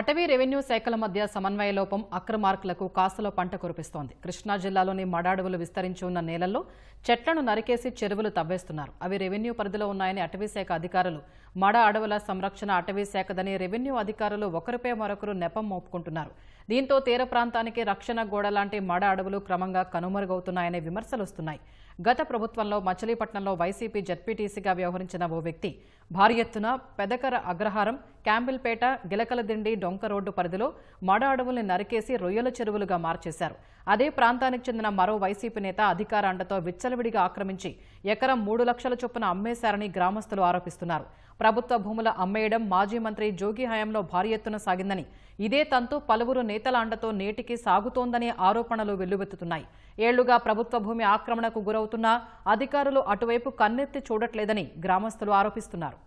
అటవీ రెవెన్యూ శాఖల మధ్య సమన్వయ లోపం అక్రమార్కులకు కాసులో పంట కురిపిస్తోంది. కృష్ణా జిల్లాలోని మడాడువులు విస్తరించి ఉన్న నేలల్లో చెట్లను నరికేసి చెరువులు తవ్వేస్తున్నారు. అవి రెవెన్యూ పరిధిలో ఉన్నాయని అటవీ శాఖ అధికారులు మడ అడవుల సంరక్షణ అటవీ శాఖదని రెవెన్యూ అధికారులు ఒకరిపై మరొకరు నెపం మోపుకుంటున్నారు. దీంతో తీర ప్రాంతానికి రక్షణ గోడ లాంటి మడ అడవులు క్రమంగా కనుమరుగవుతున్నాయనే విమర్శలు వస్తున్నాయి. గత ప్రభుత్వంలో మచిలీపట్నంలో వైసీపీ జడ్పీటీసీగా వ్యవహరించిన ఓ వ్యక్తి భారీ ఎత్తున పెదకర అగ్రహారం క్యాంబిల్పేట గిలకలదిండి డొంక రోడ్డు పరిధిలో మడ అడవుల్ని నరికేసి రొయ్యల చెరువులుగా మార్చేశారు. అదే ప్రాంతానికి చెందిన మరో వైసీపీ నేత అధికార అండతో విచ్చలవిడిగా ఆక్రమించి ఎకరం మూడు లక్షల చొప్పున అమ్మేశారని గ్రామస్తులు ఆరోపిస్తున్నారు. ప్రభుత్వ భూముల అమ్మేయడం మాజీ మంత్రి జోగి హయాంలో భారీ ఎత్తున సాగిందని ఇదే తంతు పలువురు నేతల అండతో నేటికి సాగుతోందనే ఆరోపణలు వెల్లువెత్తుతున్నాయి. ఏళ్ళుగా ప్రభుత్వ భూమి ఆక్రమణకు గురవుతున్నా అధికారులు అటువైపు కన్నెత్తి చూడట్లేదని గ్రామస్తులు ఆరోపిస్తున్నారు.